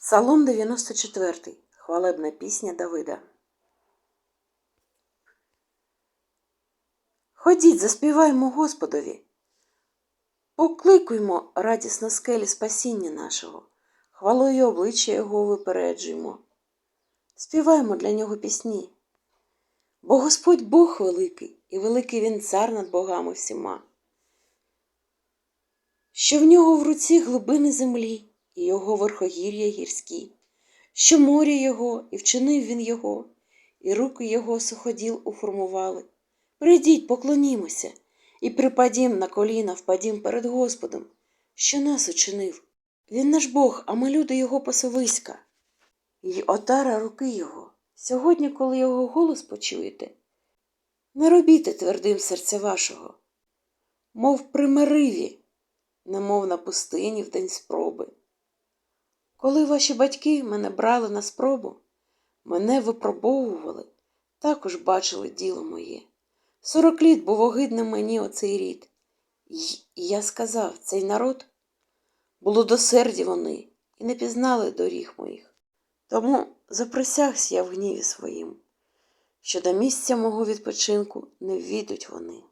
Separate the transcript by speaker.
Speaker 1: Псалом 94. Хвалебна пісня Давида. Ходіть, заспіваймо Господові. Покликуймо радісно скелі спасіння нашого, хвалою обличчя Його випереджуймо. Співаймо для нього пісні. Бо Господь Бог великий, і великий Він цар над богами всіма. Що в нього в руці глибини землі, і його верхогір'я гірські, що море його, і вчинив він його, і руки його суходіл уформували. Прийдіть, поклонімося, і припадім на коліна, впадім перед Господом, що нас учинив. Він наш Бог, а ми люди його пасовиська. І отара руки його. Сьогодні, коли його голос почуєте, не робіте твердим серця вашого, мов при Мериві, немов на пустині в день спроби. Коли ваші батьки мене брали на спробу, мене випробовували, також бачили діло моє. Сорок літ був огидним мені оцей рід. Й я сказав, цей народ блудосерді вони і не пізнали доріг моїх. Тому заприсягся я в гніві своїм, що до місця мого відпочинку не ввійдуть вони.